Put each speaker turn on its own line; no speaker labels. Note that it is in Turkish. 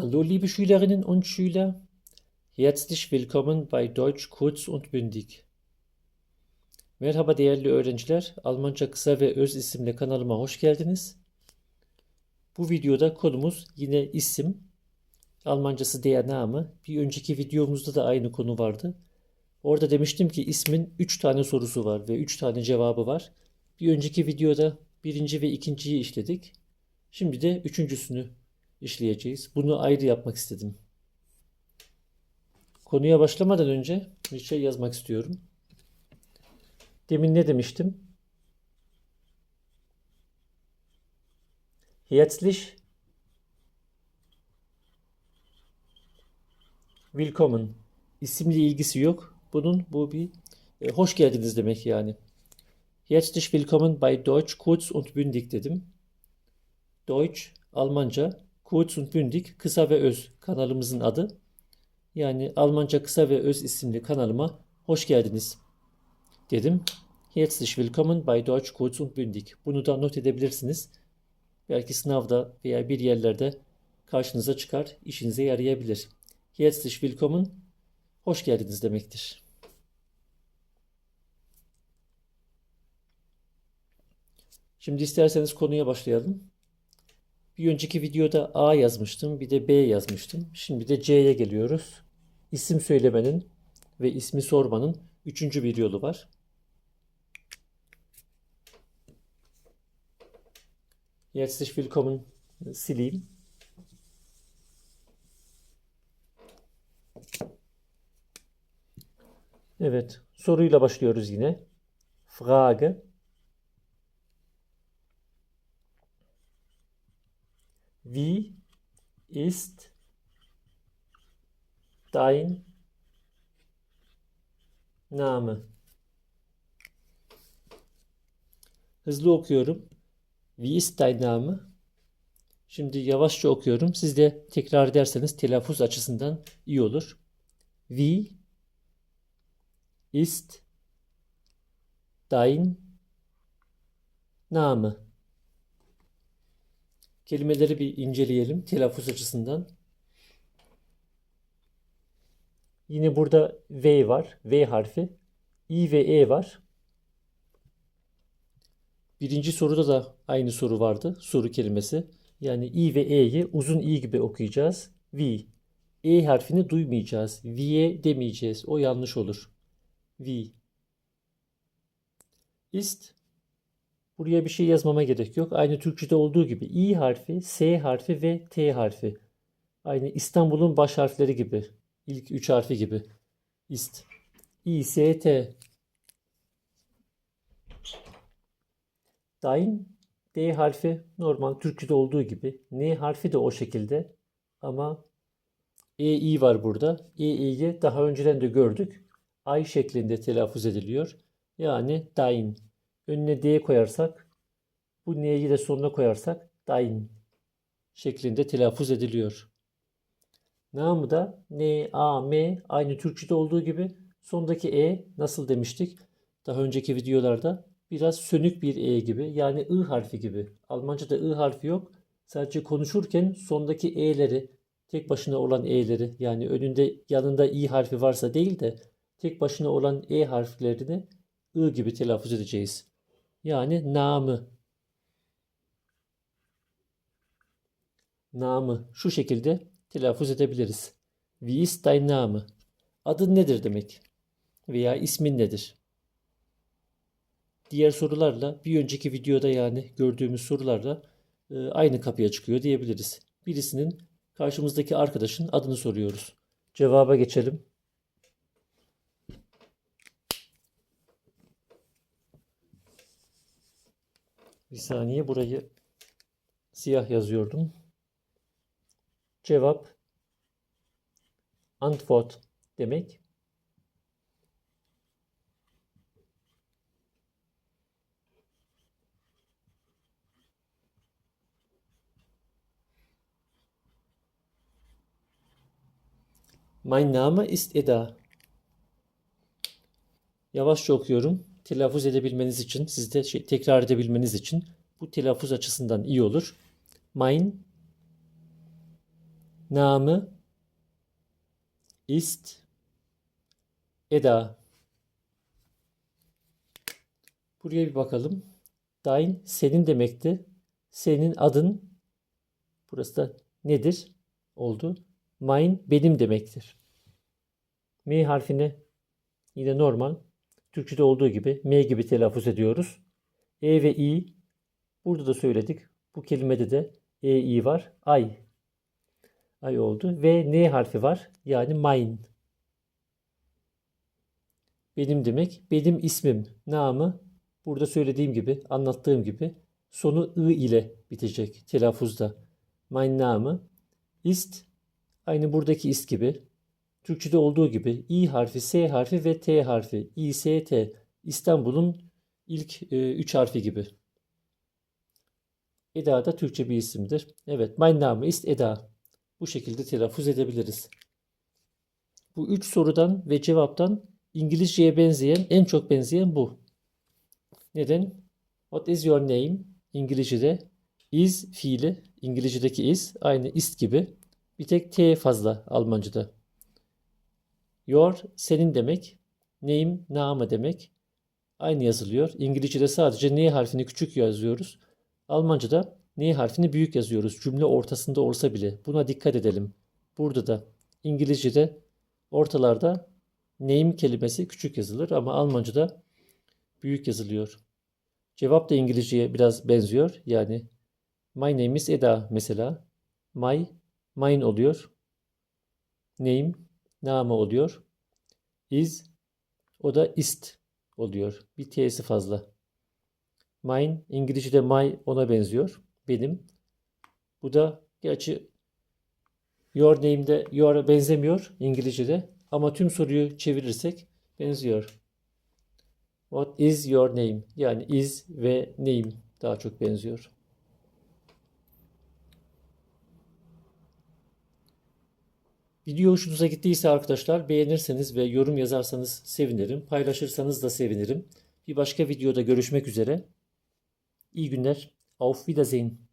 Hallo liebe Schülerinnen und Schüler, herzlich willkommen bei Deutsch kurz und bündig. Merhaba değerli öğrenciler, Almanca kısa ve öz isimli kanalıma hoş geldiniz. Bu videoda konumuz yine isim, Almancası der Name. Bir önceki videomuzda da aynı konu vardı. Orada demiştim ki ismin 3 tane sorusu var ve 3 tane cevabı var. Bir önceki videoda birinci ve ikinciyi işledik. Şimdi de üçüncüsünü işleyeceğiz. Bunu ayrı yapmak istedim. Konuya başlamadan önce bir şey yazmak istiyorum. Demin ne demiştim? Herzlich willkommen. İsimle ilgisi yok. Bunun bu bir e, hoş geldiniz demek yani. Herzlich willkommen bei Deutsch kurz und bündig dedim. Deutsch, Almanca, kurz und bündig, kısa ve öz kanalımızın adı. Yani Almanca kısa ve öz isimli kanalıma hoş geldiniz dedim. Herzlich willkommen bei Deutsch kurz und bündig. Bunu da not edebilirsiniz. Belki sınavda veya bir yerlerde karşınıza çıkar, işinize yarayabilir. Herzlich willkommen, hoş geldiniz demektir. Şimdi isterseniz konuya başlayalım. Bir önceki videoda A yazmıştım, bir de B yazmıştım. Şimdi de C'ye geliyoruz. İsim söylemenin ve ismi sormanın üçüncü bir yolu var. Herzlich willkommen sileyim. Evet, soruyla başlıyoruz yine. Frage. Wie ist dein Name? Hızlı okuyorum. Wie ist dein Name? Şimdi yavaşça okuyorum. Siz de tekrar ederseniz telaffuz açısından iyi olur. Wie ist dein Name? Kelimeleri bir inceleyelim telaffuz açısından. Yine burada V var. V harfi. I ve E var. Birinci soruda da aynı soru vardı. Soru kelimesi. Yani I ve E'yi uzun I gibi okuyacağız. V. E harfini duymayacağız. V'ye demeyeceğiz. O yanlış olur. V. Ist. Buraya bir şey yazmama gerek yok. Aynı Türkçe'de olduğu gibi İ harfi, S harfi ve T harfi. Aynı İstanbul'un baş harfleri gibi. İlk üç harfi gibi. İst. İ, S, T. Dain D harfi normal Türkçe'de olduğu gibi. N harfi de o şekilde. Ama E, I var burada. E, İ'yi daha önceden de gördük. Ay şeklinde telaffuz ediliyor. Yani dain. Önüne D koyarsak bu N'yi de sonuna koyarsak dain şeklinde telaffuz ediliyor. Namı da N, A, M aynı Türkçe'de olduğu gibi sondaki E nasıl demiştik? Daha önceki videolarda biraz sönük bir E gibi yani I harfi gibi. Almanca'da I harfi yok. Sadece konuşurken sondaki E'leri tek başına olan E'leri yani önünde yanında I harfi varsa değil de tek başına olan E harflerini I gibi telaffuz edeceğiz. Yani namı. Namı şu şekilde telaffuz edebiliriz. Wie ist dein Name? Adın nedir demek? Veya ismin nedir? Diğer sorularla bir önceki videoda yani gördüğümüz sorularla e, aynı kapıya çıkıyor diyebiliriz. Birisinin karşımızdaki arkadaşın adını soruyoruz. Cevaba geçelim. Bir saniye burayı siyah yazıyordum. Cevap Antwort demek. Mein Name ist Eda. Yavaşça okuyorum. Telaffuz edebilmeniz için, siz de şey, tekrar edebilmeniz için bu telaffuz açısından iyi olur. Mein Name ist Eda. Buraya bir bakalım. Dein senin demekti. Senin adın burası da nedir? Oldu. Mein benim demektir. M harfini yine normal Türkçe'de olduğu gibi M gibi telaffuz ediyoruz. E ve I burada da söyledik. Bu kelimede de E, I var. Ay. Ay oldu. Ve N harfi var. Yani mine. Benim demek. Benim ismim. Namı. Burada söylediğim gibi, anlattığım gibi sonu I ile bitecek telaffuzda. Mein Name ist aynı buradaki ist gibi. Türkçe'de olduğu gibi İ harfi, S harfi ve T harfi. İ, S, T. İstanbul'un ilk e, üç harfi gibi. Eda da Türkçe bir isimdir. Evet, mein Name ist Eda. Bu şekilde telaffuz edebiliriz. Bu üç sorudan ve cevaptan İngilizceye benzeyen, en çok benzeyen bu. Neden? What is your name? İngilizce'de is fiili, İngilizce'deki is aynı ist gibi. Bir tek t fazla Almanca'da. Your senin demek. Name name demek. Aynı yazılıyor. İngilizce'de sadece n harfini küçük yazıyoruz. Almanca'da n harfini büyük yazıyoruz. Cümle ortasında olsa bile. Buna dikkat edelim. Burada da İngilizce'de ortalarda name kelimesi küçük yazılır ama Almanca'da büyük yazılıyor. Cevap da İngilizceye biraz benziyor. Yani my name is Eda mesela. My, mine oluyor. Name, name oluyor. Is, o da ist oluyor. Bir t'si fazla. Mine, İngilizce'de my ona benziyor. Benim. Bu da gerçi your name'de your'a benzemiyor İngilizce'de. Ama tüm soruyu çevirirsek benziyor. What is your name? Yani is ve name daha çok benziyor. Video hoşunuza gittiyse arkadaşlar beğenirseniz ve yorum yazarsanız sevinirim. Paylaşırsanız da sevinirim. Bir başka videoda görüşmek üzere. İyi günler. Auf Wiedersehen.